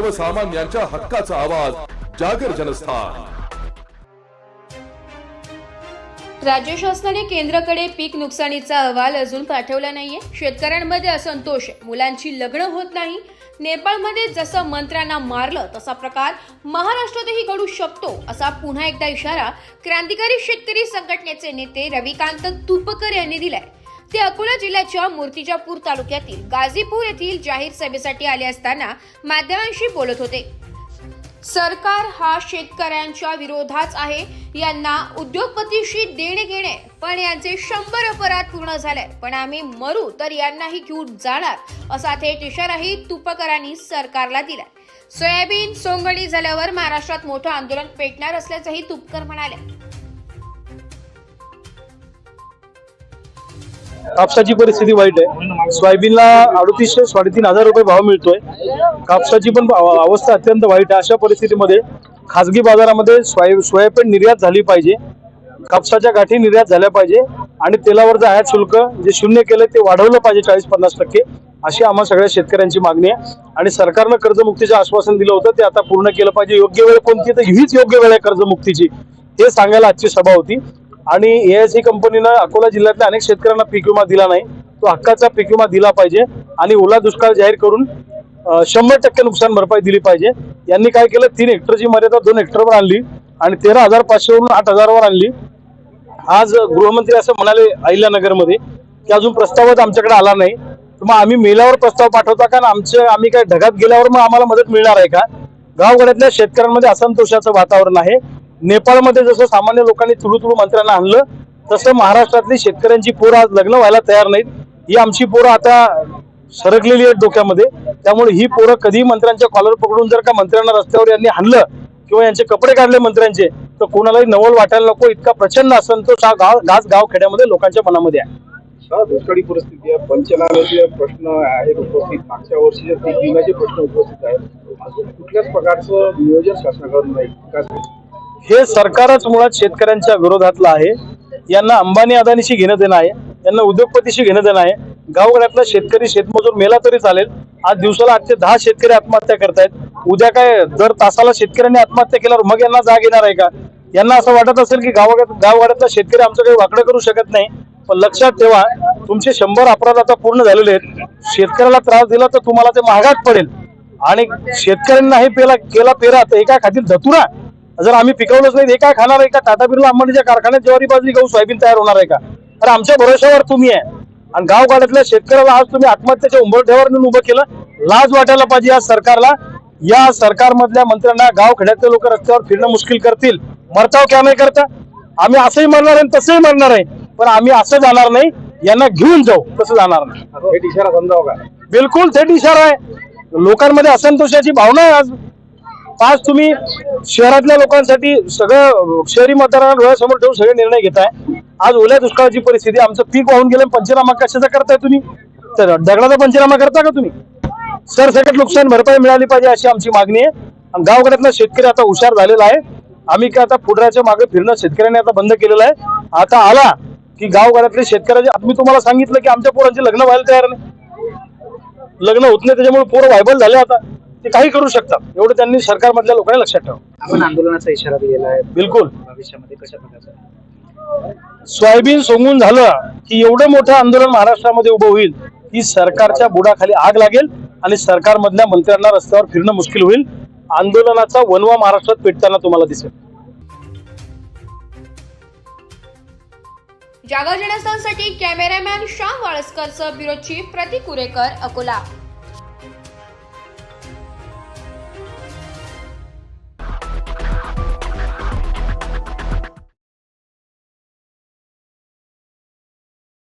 सर्वसामान्यांच्या हक्काचा आवाज जागर जनस्थान. राज्य शासनाने केंद्राकडे पीक नुकसानीचा अहवाल अजून पाठवला नाहीये. शेतकऱ्यांमध्ये असंतोष. आहे मुलांची लग्न होत नाही. नेपाळमध्ये जसं मंत्र्यांना मारलं तसा प्रकार महाराष्ट्रातही घडू शकतो असा पुन्हा एकदा इशारा क्रांतिकारी शेतकरी संघटनेचे नेते रविकांत तुपकर यांनी दिलाय. ते अकोला जिल्ह्याच्या मूर्तिजापूर तालुक्यातील गाझीपूर येथील जाहीर सभेसाठी आले असताना माध्यमांशी बोलत होते. सरकार हा शेतकऱ्यांच्या विरोधात आहे. यांना उद्योगपतीशी देणे घेणे पण यांचे शंभर अपराध पूर्ण झाले पण आम्ही मरू तर यांनाही घेऊन जाणार असा थेट इशाराही तुपकरांनी सरकारला दिलाय. सोयाबीन सोंगणी झाल्यावर महाराष्ट्रात मोठं आंदोलन पेटणार असल्याचंही तुपकर म्हणाले. कापसाची परिस्थिती वाईट आहे. सोयाबीनला अडतीसशे साडेतीन हजार रुपये भाव मिळतोय. कापसाची पण अवस्था अत्यंत वाईट आहे. अशा परिस्थितीमध्ये खासगी बाजारामध्ये सोया सोयाबीन निर्यात झाली पाहिजे. कापसाच्या गाठी निर्यात झाल्या पाहिजे. आणि तेलावरचं आयात शुल्क जे शून्य केलं ते वाढवलं पाहिजे चाळीस पन्नास टक्के. अशी आम्हा सगळ्या शेतकऱ्यांची मागणी आहे. आणि सरकारनं कर्जमुक्तीचं आश्वासन दिलं होतं ते आता पूर्ण केलं पाहिजे. योग्य वेळ कोणती? तर हीच योग्य वेळ आहे कर्जमुक्तीची. हे सांगायला आजची सभा होती. आणि एएससी कंपनीनं अकोला जिल्ह्यातल्या अनेक शेतकऱ्यांना पीक विमा दिला नाही. तो हक्काचा पीक विमा दिला पाहिजे आणि ओला दुष्काळ जाहीर करून शंभर टक्के नुकसान भरपाई दिली पाहिजे. यांनी काय केलं? तीन हेक्टरची मर्यादा दोन हेक्टरवर आणली आणि तेरा हजार पाचशेवरून आठ हजारवर आणली. आज गृहमंत्री असं म्हणाले अहिल्यानगरमध्ये की अजून प्रस्तावच आमच्याकडे आला नाही. मग आम्ही मेल्यावर प्रस्ताव पाठवता का? आणि आम्ही काय ढगात गेल्यावर मग आम्हाला मदत मिळणार आहे का? गावगड्यातल्या शेतकऱ्यांमध्ये असंतोषाचं वातावरण आहे. नेपाळमध्ये जसं सामान्य लोकांनी तुळू तुळू मंत्र्यांना आणलं तसं महाराष्ट्रातली शेतकऱ्यांची पोरं आज लग्न व्हायला तयार नाहीत. ही आमची पोरं आता सरकलेली आहेत डोक्यामध्ये. त्यामुळे ही पोरं कधी मंत्र्यांच्या कॉलर पकडून जर का मंत्र्यांना रस्त्यावर यांनी हाणलं किंवा यांचे कपडे काढले मंत्र्यांचे तर कोणालाही नवल वाटायला नको. इतका प्रचंड असंतोष हा गाव गाच गाव खेड्यामध्ये लोकांच्या मनामध्ये आहे. दुष्काळी परिस्थिती आहे. पंचनाम्याचे प्रश्न आहेत उपस्थित. मागच्या वर्षीचे पीक विम्याचे प्रश्न उपस्थित आहेत. कुठल्याच प्रकारचं नियोजन शासनाकडून नाही. हे सरकारच मुळात शेतकऱ्यांच्या विरोधातलं आहे. यांना अंबानी अदानीशी घेणं देणं आहे. यांना उद्योगपतीशी घेणं देणं आहे. गावगड्यातला शेतकरी शेतमजूर मेला तरी चालेल. आज दिवसाला आठ ते दहा शेतकरी आत्महत्या करतायत. उद्या काय दर तासाला शेतकऱ्यांनी आत्महत्या केल्यावर मग यांना जाग येणार आहे का? यांना असं वाटत असेल की गावागात गावगाड्यातला शेतकरी आमचं काही वाकडं करू शकत नाही. पण लक्षात ठेवा तुमचे शंभर अपराध आता पूर्ण झालेले आहेत. शेतकऱ्याला त्रास दिला तर तुम्हाला ते महागात पडेल. आणि शेतकऱ्यांना हे पेला केला पेरा तर एका खातील धतुरा. जर आम्ही पिकवलंच नाही हे काय खाणार आहे का? टाटा बिर्ला अंबानीच्या कारखान्यात ज्वारी बाजरी गहू सोयाबीन तयार होणार आहे का? तर आमच्या भरोश्यावर तुम्ही आहे. आणि गावगाड्यातल्या शेतकऱ्याला आज तुम्ही आत्महत्येच्या उंबरठ्यावर नेऊन उभं केलं लाज वाटायला पाहिजे या सरकारला. या सरकारमधल्या मंत्र्यांना गाव खेड्यातले लोक रस्त्यावर फिरणं मुश्किल करतील. मरताव क्या नाही करता? आम्ही असंही मरणार आहे तसंही मरणार आहे. पण आम्ही असं जाणार नाही. यांना घेऊन जाऊ. तसं जाणार नाही. थेट इशारा समजावं का बिलकुल थेट इशारा आहे. लोकांमध्ये असंतोषाची भावना आहे आज. आज तुम्ही शहरातल्या लोकांसाठी सगळं शहरी मतदारांना डोळ्यासमोर ठेवून सगळे निर्णय घेताय. आज ओल्या दुष्काळाची परिस्थिती आमचं पीक वाहून गेलं पंचनामा कशाचा करताय तुम्ही? तर दगडाचा पंचनामा करता का तुम्ही? सरसकट नुकसान भरपाई मिळाली पाहिजे अशी आमची मागणी आहे. आणि गावगड्यातला शेतकरी आता हुशार झालेला आहे. आम्ही काय आता पुढऱ्याच्या मागे फिरणं शेतकऱ्यांनी आता बंद केलेलं आहे. आता आला की गावगड्यातले शेतकऱ्याचे मी तुम्हाला सांगितलं की आमच्या पोरांचे लग्न व्हायला तयार नाही. लग्न होत नाही त्याच्यामुळे पोरं व्हायबल झाले आता. ते काही करू शकतात. एवढं त्यांनी सरकारमधल्या लोकांनी लक्षात ठेवा. आपण आंदोलनाचा इशारा दिलेला आहे. बिलकुल. भविष्यामध्ये कशा प्रकारचा? सोयाबीन सोंगून झालं की एवढं मोठं आंदोलन महाराष्ट्रामध्ये उभं होईल की सरकारच्या बुडाखाली आग लागेल आणि सरकारमधल्या मंत्र्यांना रस्त्यावर फिरणं मुश्किल होईल. आंदोलनाचा वनवा महाराष्ट्रात पेटताना तुम्हाला दिसेल. जागर जनस्थानसाठी कॅमेरामॅन श्याम वाळस्करसह ब्युरो चीफ प्रतीक कुरेकर अकोला.